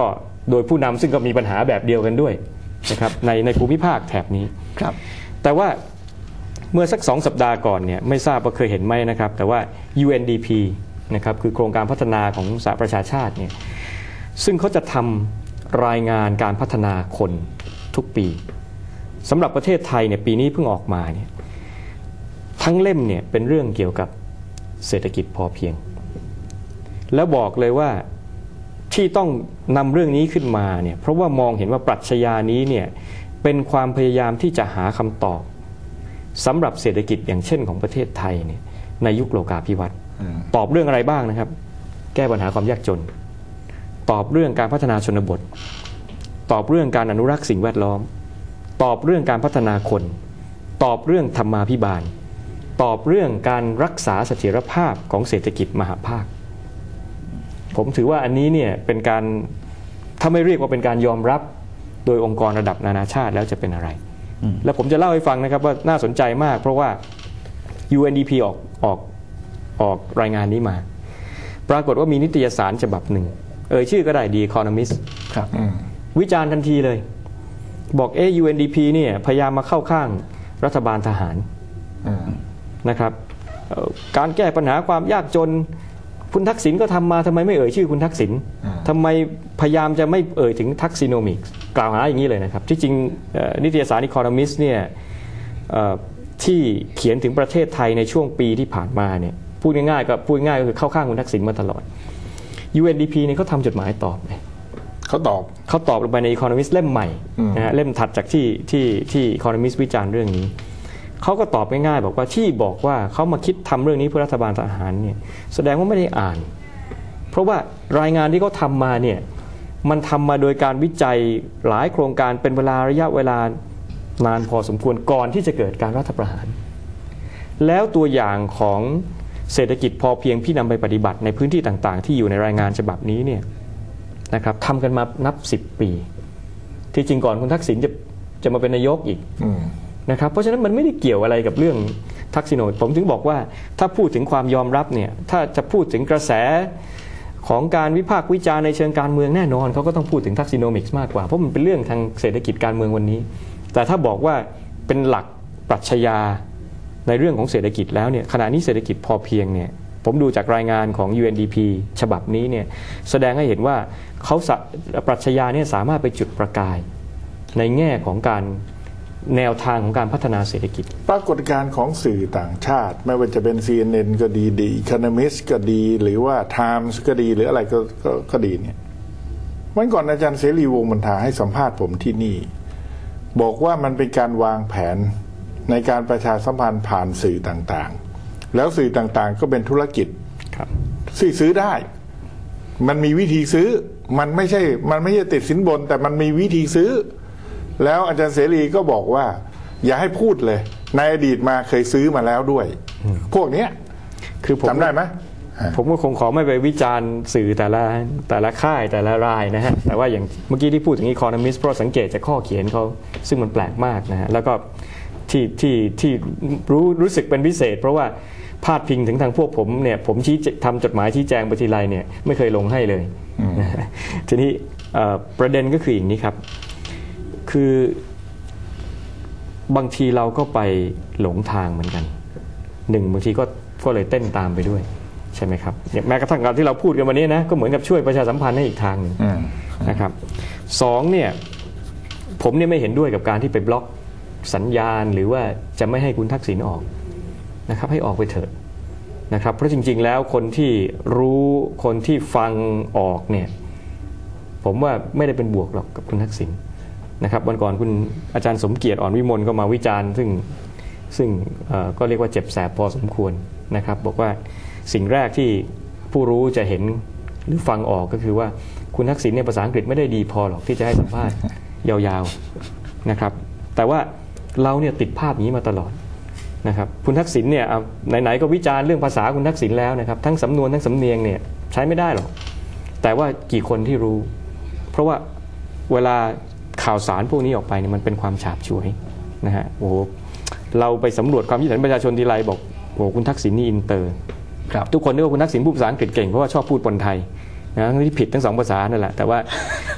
ก็โดยผู้นำซึ่งก็มีปัญหาแบบเดียวกันด้วยนะครับในในภูมิภาคแถบนี้ครับ แต่ว่าเมื่อสักสองสัปดาห์ก่อนเนี่ยไม่ทราบว่าเคยเห็นไหมนะครับ แต่ว่า UNDP นะครับคือโครงการพัฒนาของสหประชาชาติเนี่ยซึ่งเขาจะทำรายงานการพัฒนาคนทุกปีสำหรับประเทศไทยเนี่ยปีนี้เพิ่งออกมาเนี่ยทั้งเล่มเนี่ยเป็นเรื่องเกี่ยวกับเศรษฐกิจพอเพียง แล้วบอกเลยว่า ที่ต้องนำเรื่องนี้ขึ้นมาเนี่ยเพราะว่ามองเห็นว่าปรัชญานี้เนี่ยเป็นความพยายามที่จะหาคำตอบสำหรับเศรษฐกิจอย่างเช่นของประเทศไทยเนี่ยในยุคโลกาภิวัตน์ตอบเรื่องอะไรบ้างนะครับ แก้ปัญหาความยากจน ตอบเรื่องการพัฒนาชนบท ตอบเรื่องการอนุรักษ์สิ่งแวดล้อม ตอบเรื่องการพัฒนาคน ตอบเรื่องธรรมาภิบาล ตอบเรื่องการรักษาเสถียรภาพของเศรษฐกิจมหาภาค ผมถือว่าอันนี้เนี่ยเป็นการถ้าไม่เรียกว่าเป็นการยอมรับโดยองค์กรระดับนานาชาติแล้วจะเป็นอะไร แล้วผมจะเล่าให้ฟังนะครับว่าน่าสนใจมาก เพราะว่า UNDP ออกออกออกรายงานนี้มา ปรากฏว่ามีนิตยสารฉบับหนึ่ง เอ่ยชื่อก็ได้ The Economist ครับวิจารณ์ทันทีเลย บอกเอ UNDP เนี่ยพยายามมาเข้าข้างรัฐบาลทหารนะครับเอ่อการแก้ปัญหาความยากจน คุณทักษิณก็ทำมาทำไมไม่เอ่ยชื่อคุณทักษิณทำไมพยายามจะไม่เอ่ยถึงทักซิโนมิกส์กล่าวหาอย่างนี้เลยนะครับ ที่จริงเอ่อนิตยสาร Economist เนี่ยเอ่อที่เขียนถึงประเทศไทยในช่วงปีที่ผ่านมาเนี่ยพูดง่ายๆก็พูดง่ายๆก็คือเข้าข้างคุณทักษิณมาตลอด UNDP เนี่ยเขาทำจดหมายตอบเลยเขาตอบเขาตอบลงไปใน Economist เล่มใหม่นะฮะเล่มถัดจากที่ที่ที่ Economist วิจารณ์เรื่องนี้ เขาก็ตอบง่ายๆบอกว่าที่บอกว่าเขามาคิดทำเรื่องนี้เพื่อรัฐบาลทหารเนี่ยแสดงว่าไม่ได้อ่าน เพราะว่ารายงานที่เขาทำมาเนี่ยมันทำมาโดยการวิจัยหลายโครงการเป็นเวลาระยะเวลานานพอสมควรก่อนที่จะเกิดการรัฐประหาร แล้วตัวอย่างของเศรษฐกิจพอเพียงที่นำไปปฏิบัติในพื้นที่ต่างๆ ที่อยู่ในรายงานฉบับนี้เนี่ยนะครับทำกันมานับ 10 ปี ที่จริงก่อนคุณทักษิณจะจะมาเป็นนายกอีก นะครับเพราะฉะนั้นมันไม่ได้เกี่ยวอะไรกับเรื่องทักษิโนผมถึงบอกว่าถ้าพูดถึงความยอมรับเนี่ยถ้าจะพูดถึงกระแสของการวิพากษ์วิจารณ์ในเชิงการเมืองแน่นอนเขาก็ต้องพูดถึงทักษิโนมิกส์มากกว่า เพราะมันเป็นเรื่องทางเศรษฐกิจการเมืองวันนี้ แต่ถ้าบอกว่าเป็นหลักปรัชญาในเรื่องของเศรษฐกิจแล้วเนี่ยขณะนี้เศรษฐกิจพอเพียงเนี่ยผมดูจากรายงานของ UNDP ฉบับนี้เนี่ยแสดงให้เห็นว่าเขาปรัชญาเนี่ยสามารถไปจุดประกาย ในแง่ของการ แนวทางของการพัฒนาเศรษฐกิจ ปรากฏการณ์ของสื่อต่างชาติ ไม่ว่าจะเป็น CNN ก็ดีดี Economist ก็ดี หรือว่า Times ก็ดีหรืออะไรก็ก็ก็ดีเนี่ยวันก่อนอาจารย์เสรีวงศ์บรรทาให้สัมภาษณ์ผมที่นี่ บอกว่ามันเป็นการวางแผนในการประชาสัมพันธ์ผ่านสื่อต่างๆ แล้วสื่อต่างๆก็เป็นธุรกิจครับซื้อซื้อได้ มันมีวิธีซื้อ มันไม่ใช่ มันไม่ใช่ติดสินบน แต่มันมีวิธีซื้อ แล้วอาจารย์เสรีก็บอกว่า อย่าให้พูดเลย ในอดีตมาเคยซื้อมาแล้วด้วย พวกเนี้ยคือผมจำได้ไหมผมก็คงขอไม่ไปวิจารณ์สื่อแต่ละแต่ละค่ายแต่ละรายนะฮะ แต่ว่าอย่างเมื่อกี้ที่พูดถึง Economist เพราะสังเกตจากข้อเขียนเขาซึ่งมันแปลกมากนะฮะ แล้วก็ที่ที่ที่รู้รู้สึกเป็นพิเศษ เพราะว่าพาดพิงถึงทางพวกผมเนี่ยผมชี้ทำจดหมายชี้แจงไปทีไรเนี่ยไม่เคยลงให้เลยนะฮะทีนี้เอ่อประเด็นก็คืออย่างนี้ครับ คือบางทีเราก็ไปหลงทางเหมือนกันหนึ่งบางทีก็ก็เลยเต้นตามไปด้วยใช่ไหมครับเนี่ยแม้กระทั่งการที่เราพูดกันวันนี้นะก็เหมือนกับช่วยประชาสัมพันธ์ให้อีกทางหนึ่งนะครับสองเนี่ยผมเนี่ยไม่เห็นด้วยกับการที่ไปบล็อกสัญญาณหรือว่าจะไม่ให้คุณทักษิณออกนะครับ ให้ออกไปเถอะนะครับเพราะจริง ๆ แล้วคนที่รู้คนที่ฟังออกเนี่ยผมว่าไม่ได้เป็นบวกหรอกกับคุณทักษิณ นะครับวันก่อนคุณอาจารย์สมเกียรติอ่อนวิมลก็มาวิจารณ์ ซึ่งซึ่งก็เรียกว่าเจ็บแสบพอสมควรนะครับ บอกว่าสิ่งแรกที่ผู้รู้จะเห็นหรือฟังออกก็คือว่าคุณทักษิณเนี่ยภาษาอังกฤษไม่ได้ดีพอหรอกที่จะให้สัมภาษณ์ยาวๆนะครับ แต่ว่าเราเนี่ยติดภาพอย่างนี้มาตลอดนะครับคุณทักษิณเนี่ยไหนๆก็วิจารณ์เรื่องภาษาคุณทักษิณแล้วนะครับทั้งสำนวนทั้งสำเนียงเนี่ยใช้ไม่ได้หรอกแต่ว่ากี่คนที่รู้ เพราะว่าเวลา ข่าวสารพวกนี้ออกไปเนี่ยมันเป็นความฉาบฉวยนะฮะโอ้โหเราไปสำรวจความคิดเห็นประชาชนทีไรบอกโอ้โหคุณทักษิณนี่อินเตอร์ครับทุกคนนึกว่าคุณทักษิณพูดภาษาอังกฤษเก่งเพราะว่าชอบพูดบนไทยนะที่ผิดทั้งสองภาษานั่นแหละแต่ว่า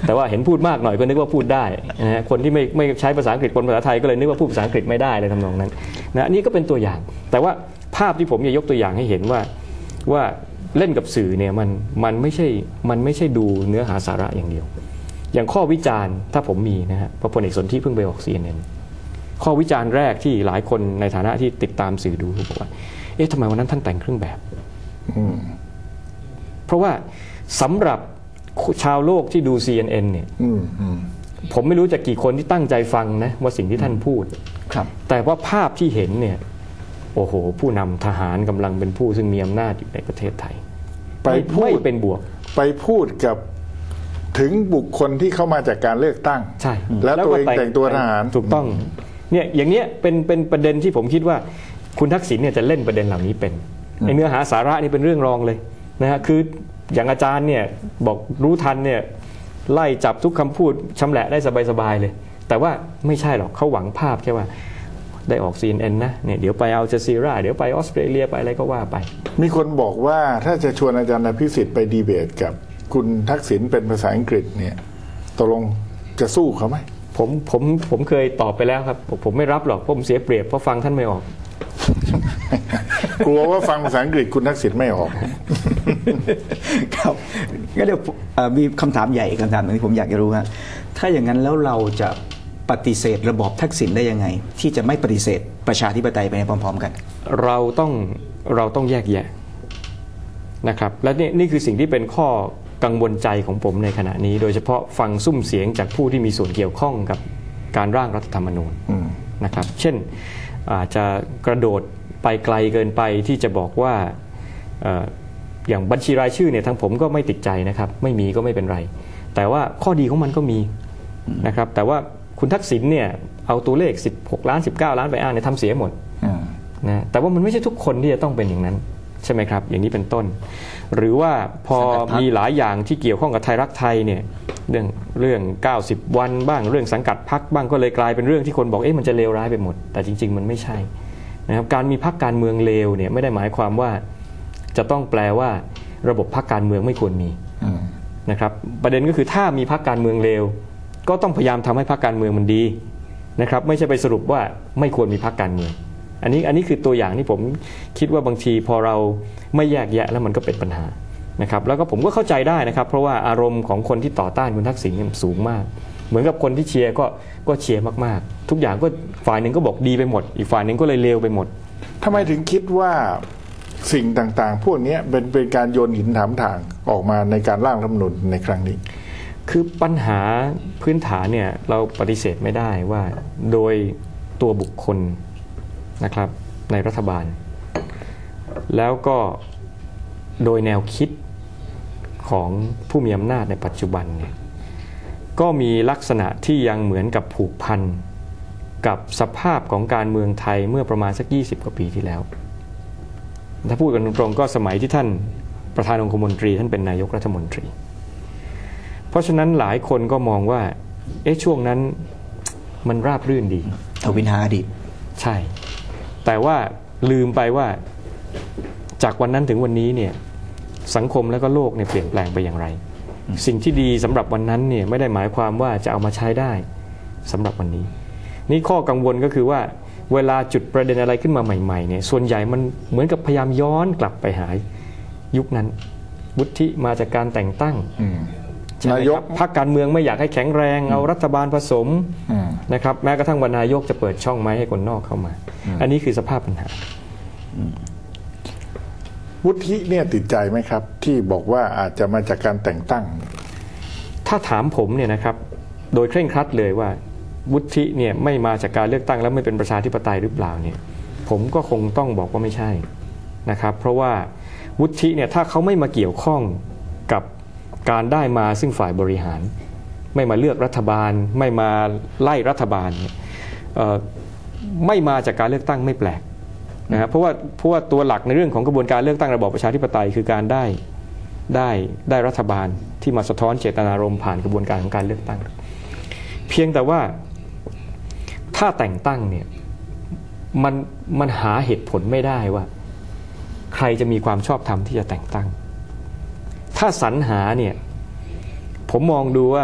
แต่ว่าเห็นพูดมากหน่อยก็นึกว่าพูดได้นะฮะคนที่ไม่ไม่ใช้ภาษาอังกฤษคนภาษาไทยก็เลยนึกว่าพูดภาษาอังกฤษไม่ได้เลยทำนองนั้นนะอันนี่ก็เป็นตัวอย่าง แต่ว่าภาพที่ผมจะยกตัวอย่างให้เห็นว่าว่าเล่นกับสื่อเนี่ยมันมันไม่ใช่มันไม่ใช่ดูเนื้อหาสาระอย่างเดียว อย่างข้อวิจารณ์ถ้าผมมีนะฮะพระพลเอกสนธิเพิ่งไปออก CNN ข้อวิจารณ์แรกที่หลายคนในฐานะที่ติดตามสื่อดูบอกว่า เอ๊ะทำไมวันนั้นท่านแต่งเครื่องแบบอืมเพราะว่าสำหรับชาวโลกที่ดู CNN เนี่ยอืมอืมผมไม่รู้จะกี่คนที่ตั้งใจฟังนะว่าสิ่งที่ท่านพูด ครับ แต่ว่าภาพที่เห็นเนี่ย โอ้โห ผู้นำทหารกำลังเป็นผู้ซึ่งมีอำนาจอยู่ในประเทศไทย ไปพูไม่ดเป็นบวก ไปพูดกับ ถึงบุคคลที่เข้ามาจากการเลือกตั้ง ใช่แล้วตัวเองก็แต่งตัวทหาร ถูกต้องเนี่ยอย่างเนี้ยเป็นเป็นประเด็นที่ผมคิดว่า คุณทักษิณเนี่ยจะเล่นประเด็นเหล่านี้เป็นในเนื้อหาสาระนี่เป็นเรื่องรองเลยนะฮะคืออย่างอาจารย์เนี่ยบอกรู้ทันเนี่ยไล่จับทุกคำพูดชำแหละได้สบายๆเลย แต่ว่าไม่ใช่หรอกเขาหวังภาพแค่ว่าได้ออก CNN นะเนี่ยเดี๋ยวไปเอาจ z ซีราเดี๋ยวไปออสเตรเลียไปอะไรก็ว่าไป มีคนบอกว่าถ้าจะชวนอาจารย์อภิสิทธิ์ไปดีเบตกับ คุณทักษิณเป็นภาษาอังกฤษเนี่ยตกลงจะสู้เขาไหมผมผมผมเคยตอบไปแล้วครับ ผมผมไม่รับหรอกเพราะผมเสียเปรียบเพราะฟังท่านไม่ออก กลัวว่าฟังภาษาอังกฤษคุณทักษิณไม่ออก ครับงั้นเดี๋ยวเอ่อมีคำถามใหญ่อีกคำถามหนึงที่ผมอยากจะรู้ฮะถ้าอย่างนั้นแล้วเราจะปฏิเสธระบอบทักษิณได้ยังไง ที่จะไม่ปฏิเสธประชาธิปไตยไปในพร้อม ๆ กัน เราต้องเราต้องแยกแยะนะครับ และนี่นี่คือสิ่งที่เป็นข้อ กังวลใจของผมในขณะนี้ โดยเฉพาะฟังซุ่มเสียงจากผู้ที่มีส่วนเกี่ยวข้องกับการร่างรัฐธรรมนูญอืมนะครับ เช่นอาจจะกระโดดไปไกลเกินไปที่จะบอกว่าเอ่ออย่างบัญชีรายชื่อเนี่ยทางผมก็ไม่ติดใจนะครับ ไม่มีก็ไม่เป็นไร แต่ว่าข้อดีของมันก็มีนะครับ แต่ว่าคุณทักษิณเนี่ยเอาตัวเลข 16 ล้าน 19 ล้านไปอ้างเนี่ยทำเสียหมดนะแต่ว่ามันไม่ใช่ทุกคนที่จะต้องเป็นอย่างนั้น ใช่ไหมครับ อย่างนี้เป็นต้น หรือว่าพอมีหลายอย่างที่เกี่ยวข้องกับไทยรักไทยเนี่ยเรื่องเรื่อง 90 วันบ้างเรื่องสังกัดพักบ้างก็เลยกลายเป็นเรื่องที่คนบอกเอ๊ะมันจะเลวร้ายไปหมด แต่จริง ๆ มันไม่ใช่นะครับการมีพักการเมืองเลวเนี่ยไม่ได้หมายความว่าจะต้องแปลว่าระบบพักการเมืองไม่ควรมีนะครับประเด็นก็คือถ้ามีพักการเมืองเลวก็ต้องพยายามทำให้พักการเมืองมันดีนะครับไม่ใช่ไปสรุปว่าไม่ควรมีพักการเมือง อันนี้อันนี้คือตัวอย่างที่ผมคิดว่าบางทีพอเราไม่แยกแยะแล้วมันก็เป็นปัญหานะครับแล้วก็ผมก็เข้าใจได้นะครับ เพราะว่าอารมณ์ของคนที่ต่อต้านคุณทักษิณเนี่ยมันสูงมาก เหมือนกับคนที่เชียร์ก็ก็เชียร์มากๆ ทุกอย่างก็ฝ่ายหนึ่งก็บอกดีไปหมด อีกฝ่ายหนึ่งก็เลยเลวไปหมดทำไมถึงคิดว่าสิ่งต่างๆ พวกเนี้ยเป็นเป็นการโยนหินถามทางออกมาในการร่างรัฐธรรมนูญในครั้งนี้ คือปัญหาพื้นฐานเนี่ยเราปฏิเสธไม่ได้ว่าโดยตัวบุคคล นะครับในรัฐบาล แล้วก็โดยแนวคิดของผู้มีอำนาจในปัจจุบันเนี่ยก็มีลักษณะที่ยังเหมือนกับผูกพันกับสภาพของการเมืองไทยเมื่อประมาณสัก 20 กว่าปีที่แล้ว ถ้าพูดกันตรงๆก็สมัยที่ท่านประธานองคมนตรี ท่านเป็นนายกรัฐมนตรี เพราะฉะนั้นหลายคนก็มองว่า เอ๊ะช่วงนั้นมันราบรื่นดีทวินหาอดีตใช่ แต่ว่าลืมไปว่าจากวันนั้นถึงวันนี้เนี่ยสังคมและก็โลกเนี่ยเปลี่ยนแปลงไปอย่างไร สิ่งที่ดีสำหรับวันนั้นเนี่ยไม่ได้หมายความว่าจะเอามาใช้ได้สำหรับวันนี้ นี่ข้อกังวลก็คือว่า เวลาจุดประเด็นอะไรขึ้นมาใหม่ๆเนี่ยส่วนใหญ่มันเหมือนกับพยายามย้อนกลับไปหายุคนั้นวุฒิมาจากการแต่งตั้งอืมใช่ไหม นายกครับพรรคการเมืองไม่อยากให้แข็งแรงเอารัฐบาลผสมอืมนะครับแม้กระทั่งวันนายกจะเปิดช่องไม้ให้คนนอกเข้ามา อันนี้คือสภาพปัญหาวุฒิเนี่ยติดใจไหมครับ ที่บอกว่าอาจจะมาจากการแต่งตั้ง ถ้าถามผมเนี่ยนะครับ โดยเคร่งครัดเลยว่า วุฒิเนี่ยไม่มาจากการเลือกตั้งแล้วไม่เป็นประชาธิปไตยหรือเปล่าเนี่ย ผมก็คงต้องบอกว่าไม่ใช่นะครับ เพราะว่าวุฒิเนี่ยถ้าเขาไม่มาเกี่ยวข้องกับ การได้มาซึ่งฝ่ายบริหาร ไม่มาเลือกรัฐบาล ไม่มาไล่รัฐบาลไม่มาจากการเลือกตั้งไม่แปลกนะครับเพราะว่าเพราะว่าตัวหลักในเรื่องของกระบวนการเลือกตั้งระบอบประชาธิปไตยคือการได้ได้ได้รัฐบาลที่มาสะท้อนเจตนารมณ์ผ่านกระบวนการของการเลือกตั้ง เพียงแต่ว่าถ้าแต่งตั้งเนี่ยมันมันหาเหตุผลไม่ได้ว่า ใครจะมีความชอบธรรมที่จะแต่งตั้ง ถ้าสรรหาเนี่ยผมมองดูว่า